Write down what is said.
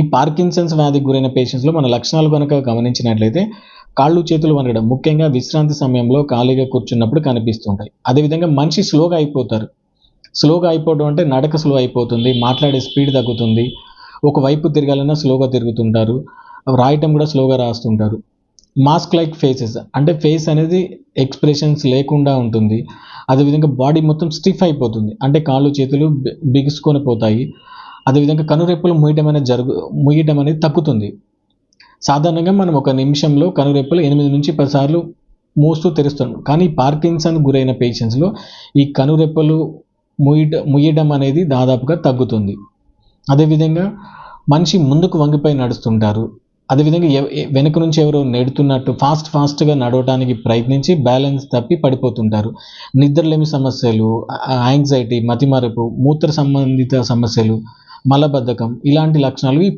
ఈ పార్కిన్సన్స్ వ్యాధికి గురైన పేషెంట్స్లో మన లక్షణాలు కనుక గమనించినట్లయితే కాళ్ళు చేతులు వనగడం ముఖ్యంగా విశ్రాంతి సమయంలో ఖాళీగా కూర్చున్నప్పుడు కనిపిస్తుంటాయి. అదేవిధంగా మనిషి స్లోగా అయిపోతారు. స్లోగా అయిపోవడం అంటే నడక స్లో అయిపోతుంది మాట్లాడే స్పీడ్ తగ్గుతుంది ఒకవైపు తిరగాలన్నా స్లోగా తిరుగుతుంటారు రాయటం కూడా స్లోగా రాస్తుంటారు. మాస్క్ లైక్ ఫేసెస్ అంటే ఫేస్ అనేది ఎక్స్ప్రెషన్స్ లేకుండా ఉంటుంది. అదేవిధంగా బాడీ మొత్తం స్టిఫ్ అయిపోతుంది. అంటే కాళ్ళు చేతులు బిగుసుకొని పోతాయి. అదేవిధంగా కనురెప్పలు మూయటం అనేది జరుగు మూయటం అనేది తగ్గుతుంది. సాధారణంగా మనం ఒక నిమిషంలో కనురెప్పలు ఎనిమిది నుంచి పదిసార్లు మోస్తూ మూస్తూ తెరుస్తాం. కానీ పార్కిన్సన్ గురైన పేషెంట్స్లో ఈ కనురెప్పలు ముయ్యట ముయ్యడం అనేది దాదాపుగా తగ్గుతుంది. అదేవిధంగా మనిషి ముందుకు వంగిపోయి నడుస్తుంటారు. అదేవిధంగా ఎవ- వెనుక నుంచి ఎవరో నెడుతున్నట్టు ఫాస్ట్ ఫాస్ట్గా నడవడానికి ప్రయత్నించి బ్యాలెన్స్ తప్పి పడిపోతుంటారు. నిద్రలేమి సమస్యలు యాంగ్జైటీ మతిమరపు మూత్ర సంబంధిత సమస్యలు మలబద్ధకం ఇలాంటి లక్షణాలు ఈ